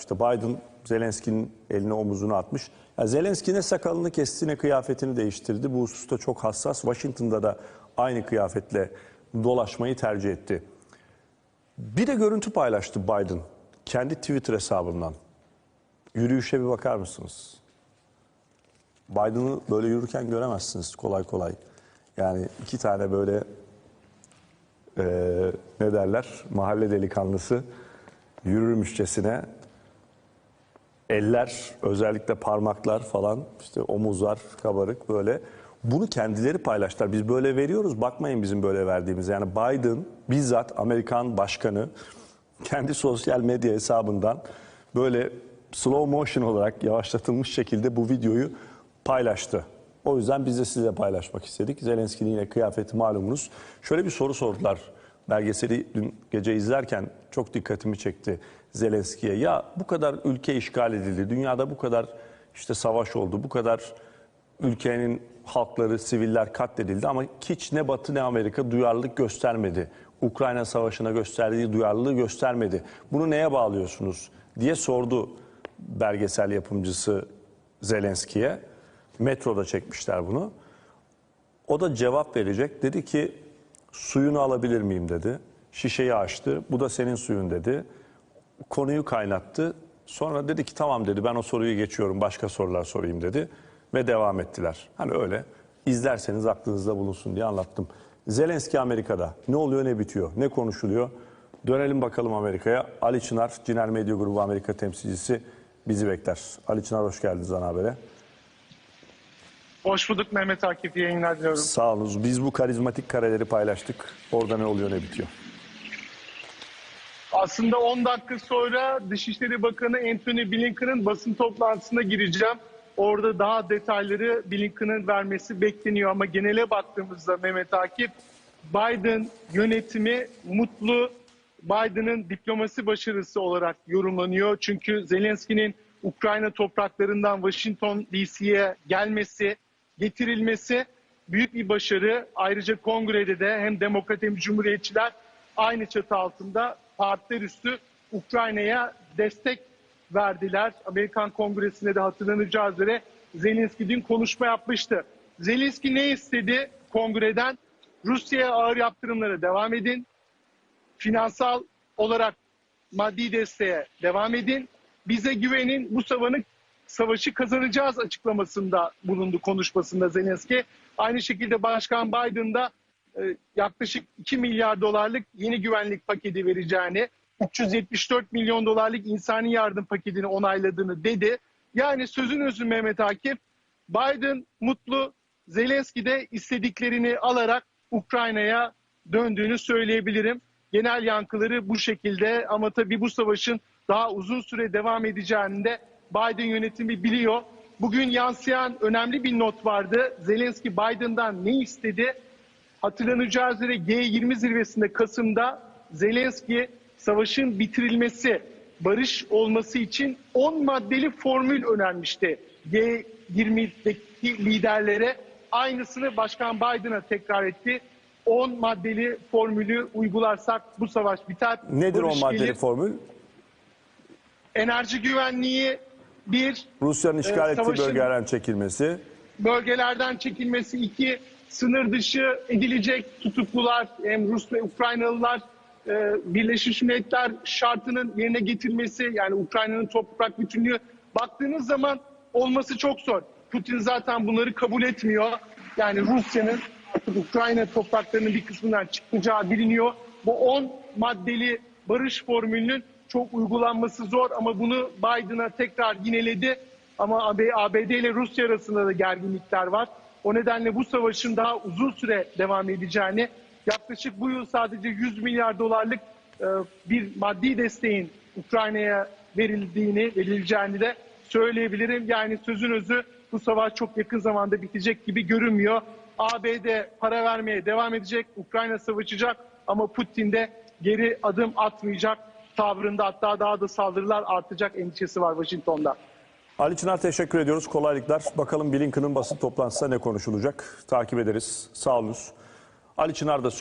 İşte Biden Zelenski'nin eline omuzunu atmış. Ya Zelenski ne sakalını kesti ne kıyafetini değiştirdi. Bu hususta çok hassas. Washington'da da aynı kıyafetle dolaşmayı tercih etti. Bir de görüntü paylaştı Biden kendi Twitter hesabından. Yürüyüşe bir bakar mısınız? Biden'ı böyle yürürken göremezsiniz kolay kolay. Yani iki tane böyle eee, ne derler mahalle delikanlısı yürürmüşçesine eller özellikle parmaklar falan işte omuzlar kabarık böyle bunu kendileri paylaştılar. Biz böyle veriyoruz bakmayın bizim böyle verdiğimize. Yani Biden bizzat Amerikan başkanı kendi sosyal medya hesabından böyle slow motion olarak yavaşlatılmış şekilde bu videoyu paylaştı. O yüzden biz de sizinle paylaşmak istedik. Zelenski'nin yine kıyafeti malumunuz. Şöyle bir soru sordular. Belgeseli dün gece izlerken çok dikkatimi çekti Zelenski'ye. Ya bu kadar ülke işgal edildi, dünyada bu kadar işte savaş oldu, bu kadar ülkenin halkları, siviller katledildi ama hiç ne Batı ne Amerika duyarlılık göstermedi. Ukrayna Savaşı'na gösterdiği duyarlılığı göstermedi. Bunu neye bağlıyorsunuz diye sordu belgesel yapımcısı Zelenski'ye. Metroda çekmişler bunu. O da cevap verecek. Dedi ki suyunu alabilir miyim dedi. Şişeyi açtı. Bu da senin suyun dedi. Konuyu kaynattı. Sonra dedi ki tamam dedi ben o soruyu geçiyorum başka sorular sorayım dedi. Ve devam ettiler. Hani öyle izlerseniz aklınızda bulunsun diye anlattım. Zelenski Amerika'da ne oluyor ne bitiyor ne konuşuluyor. Dönelim bakalım Amerika'ya. Ali Çınar, Ciner Medya Grubu Amerika temsilcisi bizi bekler. Ali Çınar hoş geldiniz ana habere. Hoş bulduk Mehmet Akif yayınlar diliyorum. Sağ olunuz. Biz bu karizmatik kareleri paylaştık. Orada ne oluyor ne bitiyor. Aslında 10 dakika sonra Dışişleri Bakanı Anthony Blinken'ın basın toplantısına gireceğim. Orada daha detayları Blinken'ın vermesi bekleniyor ama genele baktığımızda Mehmet Akif Biden yönetimi mutlu Biden'ın diplomasi başarısı olarak yorumlanıyor. Çünkü Zelenski'nin Ukrayna topraklarından Washington DC'ye gelmesi, getirilmesi büyük bir başarı. Ayrıca kongrede de hem demokrat hem cumhuriyetçiler aynı çatı altında partiler üstü Ukrayna'ya destek verdiler. Amerikan Kongresi'nde de hatırlanacağı üzere Zelenski dün konuşma yapmıştı. Zelenski ne istedi kongreden? Rusya'ya ağır yaptırımlara devam edin. Finansal olarak maddi desteğe devam edin. Bize güvenin bu savaşı, savaşı kazanacağız açıklamasında bulundu konuşmasında Zelenski. Aynı şekilde Başkan Biden da e, yaklaşık 2 milyar dolarlık yeni güvenlik paketi vereceğini, 374 milyon dolarlık insani yardım paketini onayladığını dedi. Yani sözün özü Mehmet Akif, Biden mutlu, Zelenski de istediklerini alarak Ukrayna'ya döndüğünü söyleyebilirim. Genel yankıları bu şekilde ama tabii bu savaşın daha uzun süre devam edeceğini de Biden yönetimi biliyor. Bugün yansıyan önemli bir not vardı. Zelenski Biden'dan ne istedi? Hatırlanacağı üzere G20 zirvesinde Kasım'da Zelenski savaşın bitirilmesi, barış olması için 10 maddeli formül önermişti G20'deki liderlere. Aynısını Başkan Biden'a tekrar etti. 10 maddeli formülü uygularsak bu savaş biter. Nedir barış o maddeli gelir. formül? Enerji güvenliği bir, Rusya'nın işgal Ee, ettiği savaşın- bölgelerden çekilmesi, bölgelerden çekilmesi, iki sınır dışı edilecek tutuklular hem Rus ve Ukraynalılar e, Birleşmiş Milletler şartının yerine getirmesi yani Ukrayna'nın toprak bütünlüğü baktığınız zaman olması çok zor. Putin zaten bunları kabul etmiyor. Yani Rusya'nın artık Ukrayna topraklarının bir kısmından çıkacağı biliniyor. Bu 10 maddeli barış formülünün çok uygulanması zor ama bunu Biden'a tekrar yineledi. Ama AB ABD ile Rusya arasında da gerginlikler var. O nedenle bu savaşın daha uzun süre devam edeceğini, yaklaşık bu yıl sadece 100 milyar dolarlık e, bir maddi desteğin Ukrayna'ya verildiğini, verileceğini de söyleyebilirim. Yani sözün özü bu savaş çok yakın zamanda bitecek gibi görünmüyor. ABD para vermeye devam edecek, Ukrayna savaşacak ama Putin de geri adım atmayacak tavrında hatta daha da saldırılar artacak endişesi var Washington'da. Ali Çınar teşekkür ediyoruz. Kolaylıklar. Bakalım Blinken'ın basın toplantısında ne konuşulacak? Takip ederiz. Sağ olunuz. Ali Çınar da